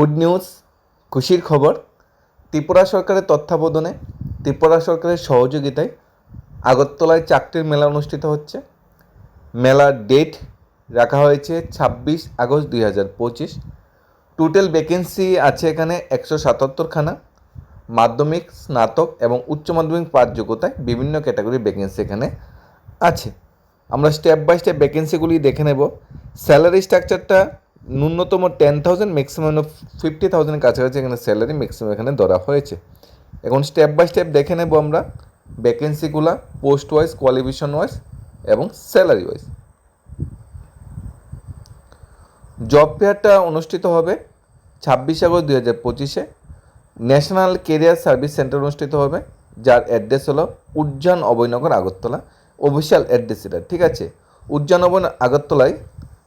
Good news, খুশির খবর, ত্রিপুরা সরকারের তত্ত্বাবধানে, ত্রিপুরা সরকারের সহযোগিতায় আগরতলায় চাকরির মেলা অনুষ্ঠিত হচ্ছে। মেলার ডেট রাখা হয়েছে ছাব্বিশ আগস্ট দুই হাজার পঁচিশ। টোটাল ভ্যাকেন্সি আছে এখানে একশো সাতাত্তরখানা। মাধ্যমিক, স্নাতক এবং উচ্চ মাধ্যমিক পাস যোগ্যতায় বিভিন্ন ক্যাটাগরির ভ্যাকেন্সি এখানে আছে। আমরা স্টেপ বাই স্টেপ ভ্যাকেন্সিগুলি দেখে নেব। স্যালারি স্ট্রাকচারটা ন্যূনতম টেন থাউজেন্ড ম্যাক্সিমাম ফিফটি থাউজেন্ডের কাছাকাছি এখানে স্যালারি ম্যাক্সিমাম এখানে ধরা হয়েছে। এখন স্টেপ বাই স্টেপ দেখে নেব আমরা ভ্যাকেন্সিগুলা পোস্ট ওয়াইজ কোয়ালিফিকেশন ওয়াইজ এবং স্যালারি ওয়াইজ জব ফেয়ারটা অনুষ্ঠিত হবে ছাব্বিশ আগস্ট দুই হাজার পঁচিশে। ন্যাশনাল কেরিয়ার সার্ভিস সেন্টার অনুষ্ঠিত হবে, যার অ্যাড্রেস হলো উজ্জান অভয়নগর আগরতলা অফিসিয়াল অ্যাড্রেস এটা, ঠিক আছে? উজ্জান অভয় আগরতলায়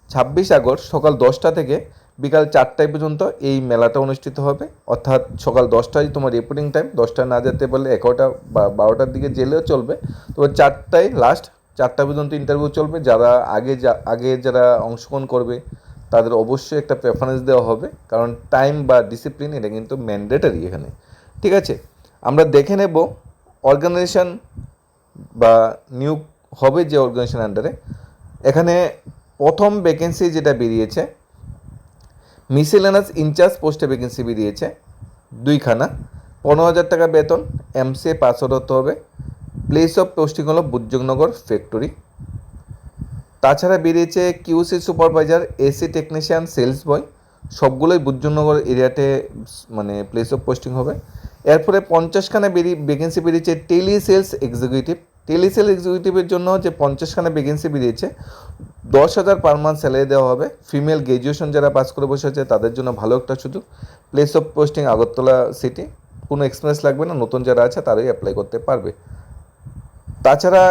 ছাব্বিশ আগস্ট সকাল দশটা থেকে বিকাল চারটায় পর্যন্ত এই মেলাটা অনুষ্ঠিত হবে। অর্থাৎ সকাল দশটায় তোমার রিপোর্টিং টাইম দশটা না যেতে পারলে এগারোটা বা বারোটার দিকে জেলেও চলবে। তো চারটায় লাস্ট চারটা পর্যন্ত ইন্টারভিউ চলবে। যারা আগে যা, আগে যারা অংশগ্রহণ করবে, তাদের অবশ্যই একটা প্রেফারেন্স দেওয়া হবে। কারণ টাইম বা ডিসিপ্লিন এটা কিন্তু ম্যান্ডেটারি এখানে। ঠিক আছে? আমরা দেখে নেব অর্গানাইজেশন বা নিয়োগ হবে যে অর্গানাইজেশন আন্ডারে এখানে প্রথম ভ্যাকেন্সি যেটা বেরিয়েছে মিসেলেনাস ইনচার্জ পোস্টে ভ্যাকেন্সি বেরিয়েছে, দুইখানা। পনেরো হাজার টাকা বেতন এমসিএ পাস হতে হবে। প্লেস অফ পোস্টিং হলো বুজ্জগনগর ফ্যাক্টরি তাছাড়া বেরিয়েছে QC supervisor AC technician sales boy সবগুলোই বুজ্জনগর এরিয়াতে মানে প্লেস অফ পোস্টিং হবে। এরপরে পঞ্চাশখানা বেরিয়ে ভ্যাকেন্সি বেরিয়েছে tele sales executive tele sales এক্সিকিউটিভের জন্য যে পঞ্চাশখানা ভ্যাকেন্সি বেরিয়েছে দশ হাজার পার মান্থ স্যালারি দেওয়া হবে। ফিমেল গ্র্যাজুয়েশন যারা পাস করে বসে আছে, তাদের জন্য ভালো একটা সুযোগ। Place of posting Agartala city কোনো এক্সপিরিয়েন্স লাগবে না। নতুন যারা আছে, তারাই অ্যাপ্লাই করতে পারবে। তাছাড়া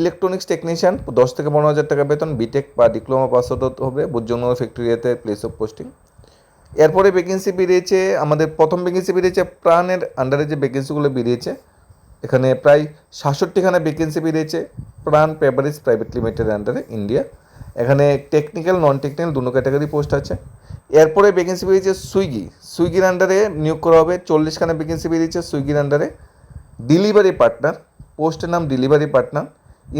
ইলেকট্রনিক্স টেকনিশিয়ান দশ থেকে পনেরো হাজার টাকা বেতন। বিটেক বা ডিপ্লোমা পাস হবে বুজ্জনগর ফ্যাক্টরিয়াতে প্লেস অফ পোস্টিং এরপরে ভ্যাকেন্সি বেরিয়েছে, আমাদের প্রথম ভ্যাকেন্সি বেরিয়েছে প্রাণের আন্ডারে যে ভ্যাকেন্সিগুলো বেরিয়েছে এখানে প্রায় সাতষট্টিখানা ভ্যাকেন্সি বেরিয়েছে প্রাণ পেপারিস প্রাইভেট লিমিটেডের আন্ডারে ইন্ডিয়া এখানে টেকনিক্যাল নন টেকনিক্যাল দুটো ক্যাটাগরি পোস্ট আছে। এরপরে ভ্যাকেন্সি বেরিয়েছে সুইগি সুইগির আন্ডারে নিয়োগ করা হবে চল্লিশখানা ভ্যাকেন্সি বেরিয়েছে সুইগির আন্ডারে ডেলিভারি পার্টনার পোস্টের নাম ডেলিভারি পার্টনার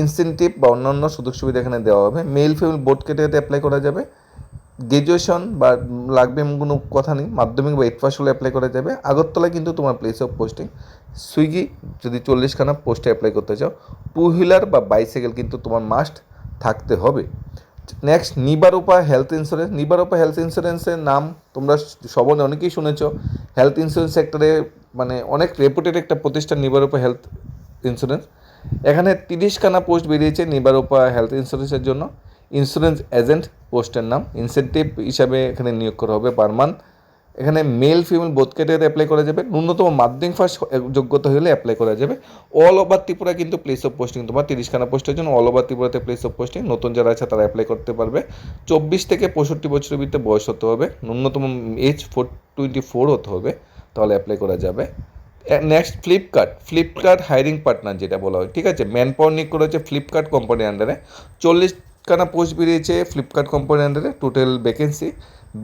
ইনসেন্টিভ বা অন্যান্য সুযোগ সুবিধা এখানে দেওয়া হবে। মেল ফিমেল বোর্ড ক্যাটাগরিতে অ্যাপ্লাই করা যাবে। গ্র্যাজুয়েশন বা লাগবে এমন কোনো কথা নেই। মাধ্যমিক বা এইট পাস হলে অ্যাপ্লাই করা যাবে। আগরতলায় কিন্তু তোমার প্লেস অফ পোস্টিং সুইগি যদি চল্লিশখানা পোস্টে অ্যাপ্লাই করতে চাও টু হুইলার বা বাইসাইকেল কিন্তু তোমার মাস্ট থাকতে হবে। নেক্সট নিবারোপা হেলথ ইন্স্যুরেন্স নিবারোপা হেলথ ইন্স্যুরেন্সের নাম তোমরা সবাই অনেকেই শুনেছ। হেলথ ইন্স্যুরেন্স সেক্টরে মানে অনেক রেপুটেড একটা প্রতিষ্ঠান নিবারোপা হেলথ ইন্স্যুরেন্স এখানে তিরিশখানা পোস্ট বেরিয়েছে নিবারোপা হেলথ ইন্স্যুরেন্সের জন্য। ইন্স্যুরেন্স এজেন্ট পোস্টের নাম। ইনসেন্টিভ হিসাবে এখানে নিয়োগ করা হবে পার মান্থ এখানে male female both category apply করা যাবে। ন্যূনতম মাধ্যমিক ফার্স্ট যোগ্যতা হলে অ্যাপ্লাই করা যাবে। অল ওভার ত্রিপুরা কিন্তু প্লেস অফ পোস্টিং তোমার তিরিশখানা পোস্টের জন্য অল ওভার ত্রিপুরাতে প্লেস অফ পোস্টিং নতুন যারা আছে তারা অ্যাপ্লাই করতে পারবে। চব্বিশ থেকে পঁয়ষট্টি বছরের ভিতরে বয়স হতে হবে। ন্যূনতম এজ ফোর টোয়েন্টি ফোর হতে হবে। তাহলে অ্যাপ্লাই করা যাবে। Next Flipkart Flipkart hiring partner যেটা বলা হয়। ঠিক আছে? ম্যান পাওয়ার নিয়োগ করা হচ্ছে ফ্লিপকার্ট কোম্পানির আন্ডারে চল্লিশখানা পোস্ট বেরিয়েছে ফ্লিপকার্ট কোম্পানির আন্ডারে total vacancy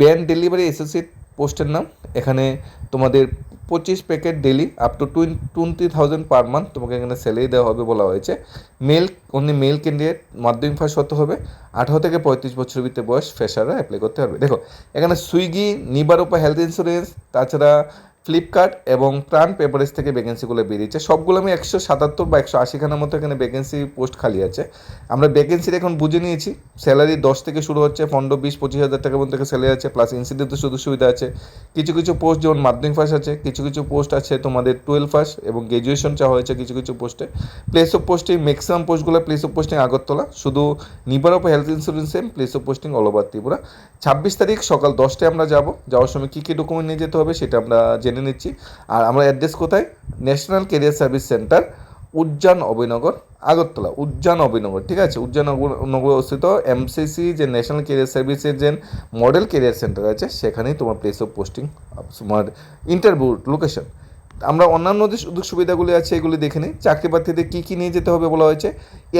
band delivery associate পোস্টের নাম। এখানে তোমাদের পঁচিশ packet daily up to twenty thousand per month তোমাকে এখানে স্যালারি দেওয়া হবে বলা হয়েছে। Male only male candidate Madhyamik first হতে হবে। আঠারো থেকে পঁয়ত্রিশ বছর ভিতরে বয়স ফ্রেশাররা অ্যাপ্লাই করতে পারবে। দেখো, এখানে সুইগি নিবারোপা হেলথ ইন্স্যুরেন্স তাছাড়া ফ্লিপকার্ট এবং প্রাণ পেপারেস থেকে ভ্যাকেন্সিগুলো বেরিয়েছে। সবগুলো আমি একশো সাতাত্তর বা একশো আশিখানার মতো এখানে ভ্যাকেন্সি পোস্ট খালি আছে। আমরা ভ্যাকেন্সির এখন বুঝে নিয়েছি। স্যালারি দশ থেকে শুরু হচ্ছে পনেরো বিশ, পঁচিশ হাজার মধ্যে থেকে স্যালারি আছে প্লাস ইনসিডেন্ট সুযোগ সুবিধা আছে। কিছু কিছু পোস্ট যেমন মাধ্যমিক ফার্স্ট আছে, কিছু কিছু পোস্ট আছে তোমাদের টুয়েলভ ফার্স্ট এবং গ্র্যাজুয়েশন চাওয়া হয়েছে কিছু কিছু পোস্টে প্লেস অফ পোস্টিং ম্যাক্সিমাম পোস্টগুলো প্লেস অফ পোস্টিং আগরতলা। শুধু নিবার of health insurance same place of posting all over Tripura ছাব্বিশ তারিখ সকাল দশটায় আমরা যাব। যাওয়ার সময় কী কী ডকুমেন্ট নিয়ে যেতে হবে সেটা আমরা জেনে নিচ্ছি। আর আমরা অ্যাড্রেস কোথায়? National career service centre Ujan Abhoynagar, Agartala. Ujan Abhoynagar, ঠিক আছে? উজ্জান নগর অবস্থিত এমসিসি যে ন্যাশনাল কেরিয়ার সার্ভিসের যে মডেল কেরিয়ার সেন্টার আছে, সেখানেই তোমার প্লেস অফ পোস্টিং তোমার ইন্টারভিউ লোকেশন আমরা অন্যান্য যে সুযোগ সুবিধাগুলি আছে, এগুলি দেখে নিই। চাকরি প্রার্থীদের কী কী নিয়ে যেতে হবে বলা হয়েছে?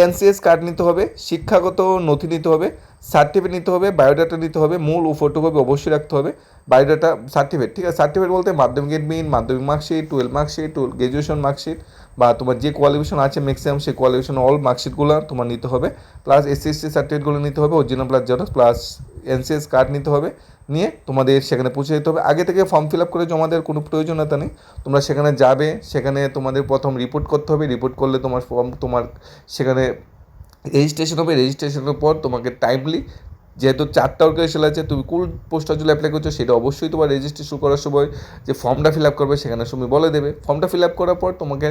এনসিএস কার্ড নিতে হবে, শিক্ষাগত নথি নিতে হবে সার্টিফিকেট নিতে হবে বায়োডাটা নিতে হবে, মূল ও ফটোকপি অবশ্যই রাখতে হবে বায়োডাটা সার্টিফিকেট ঠিক আছে? সার্টিফিকেট বলতে মাধ্যমিকের mean Madhyamik marksheet twelve marksheet twelve graduation marksheet বা তোমার যে কোয়ালিফিকেশন আছে ম্যাক্সিমাম সেই কোয়ালিফিকেশন অল মার্কশিটগুলো তোমার নিতে হবে প্লাস এসসি সার্টিফিকেটগুলো নিতে হবে original plus xerox plus NCS card নিতে হবে, নিয়ে তোমাদের সেখানে পৌঁছে যেতে হবে। আগে থেকে ফর্ম ফিল আপ করে জমা দেওয়ার কোনো প্রয়োজনীয়তা নেই, তোমরা সেখানে যাবে, সেখানে তোমাদের প্রথম রিপোর্ট করতে হবে রিপোর্ট করলে তোমার ফর্ম তোমার সেখানে রেজিস্ট্রেশন হবে রেজিস্ট্রেশনের পর তোমাকে টাইমলি যেহেতু চারটা অর্গানাইজেশন আছে, তুমি কোন পোস্টার জন্য অ্যাপ্লাই করছ সেটা অবশ্যই তোমার রেজিস্ট্রেশন করার সময় যে ফর্মটা ফিল আপ করবে সেখানে তুমি বলে দেবে। ফর্মটা ফিল আপ করার পর তোমাকে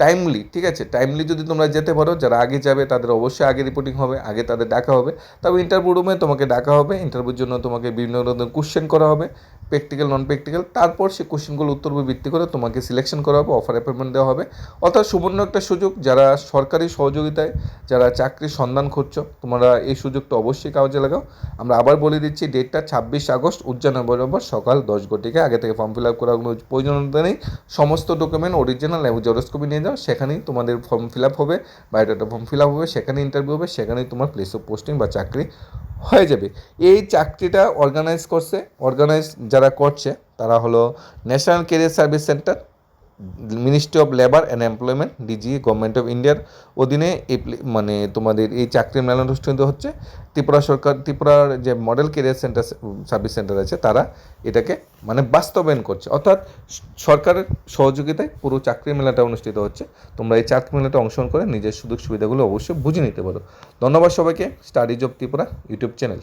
টাইমলি ঠিক আছে? টাইমলি যদি তোমরা যেতে পারো, যারা আগে যাবে তাদের অবশ্যই আগে রিপোর্টিং হবে, আগে তাদের ডাকা হবে। তবে ইন্টারভিউ রুমে তোমাকে ডাকা হবে ইন্টারভিউর জন্য তোমাকে বিভিন্ন ধরনের কোশ্চেন করা হবে। প্র্যাকটিক্যাল নন প্র্যাকটিক্যাল তারপর সেই কোশ্চেনগুলো উত্তর ভিত্তি করে তোমাকে সিলেকশন করা হবে অফার অ্যাপয়েন্টমেন্ট দেওয়া হবে। অর্থাৎ সুবর্ণ একটা সুযোগ, যারা সরকারি সহযোগিতায়, যারা চাকরির সন্ধান খুঁজছো, তোমরা এই সুযোগটা অবশ্যই কাজে লাগাও। আমরা আবার বলে দিচ্ছি ডেটটা ছাব্বিশ আগস্ট উজ্জান বরাবর সকাল দশ ঘটিকে। আগে থেকে ফর্ম ফিল আপ করার কোনো প্রয়োজনীয়তা নেই। সমস্ত ডকুমেন্ট অরিজিনাল এবং জেরক্স কপি নিয়ে যাও, সেখানেই তোমাদের ফর্ম ফিল আপ হবে। বায়োডাটা ফর্ম ফিল আপ হবে, সেখানে ইন্টারভিউ হবে, সেখানেই তোমার প্লেস অফ পোস্টিং বা চাকরি হয়ে যাবে। এই চাকরিটা অর্গানাইজ করছে অর্গানাইজ যারা করছে, তারা হলো national career service centre ministry of labour and employment DG government of ইন্ডিয়ার অধীনে মানে তোমাদের এই চাকরির মেলা অনুষ্ঠিত হচ্ছে। ত্রিপুরা সরকার, ত্রিপুরার যে model career centre service centre আছে, তারা এটাকে মানে বাস্তবায়ন করছে। অর্থাৎ সরকারের সহযোগিতায় পুরো চাকরির মেলাটা অনুষ্ঠিত হচ্ছে। তোমরা এই চাকরি মেলাটা অংশগ্রহণ করে নিজের সুযোগ সুবিধাগুলো অবশ্যই বুঝে নিতে পারো। ধন্যবাদ সবাইকে। Studies of Tripura YouTube channel